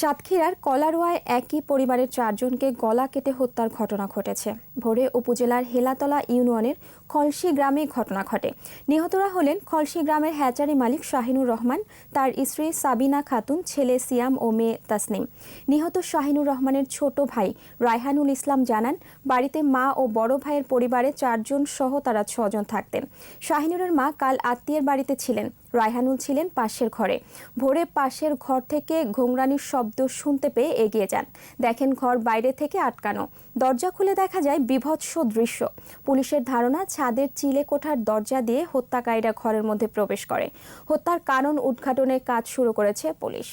সাতক্ষীরার কলারোয়ায় একই পরিবারের চারজনকে গলা কেটে হত্যার ঘটনা ঘটেছে। ভোরে উপজেলার হেলাতলা ইউনিয়নের খলসি গ্রামে ঘটনা ঘটে। নিহতরা হলেন খলসি গ্রামের হ্যাচারি মালিক শাহিনুর রহমান, তার স্ত্রী সাবিনা খাতুন, ছেলে সিয়াম ও মেয়ে তাসনিম। নিহত শাহিনুর রহমানের ছোট ভাই রায়হানুল ইসলাম জানান, বাড়িতে মা ও বড় ভাইয়ের পরিবারে চারজন সহ তারা ছজন থাকতেন। শাহিনুরের মা কাল আত্মীয়ের বাড়িতে ছিলেন। রায়হানুল ছিলেন পাশের ঘরে। ভোরে পাশের ঘর থেকে ঘোংরানির শব্দ শুনতে পেয়ে এগিয়ে যান। দেখেন ঘর বাইরে থেকে আটকানো। দরজা খুলে দেখা যায় বিভৎস দৃশ্য। পুলিশের ধারণা, ছাদের চিলে কোঠার দরজা দিয়ে হত্যাকারীরা ঘরের মধ্যে প্রবেশ করে। হত্যার কারণ উদ্ঘাটনের কাজ শুরু করেছে পুলিশ।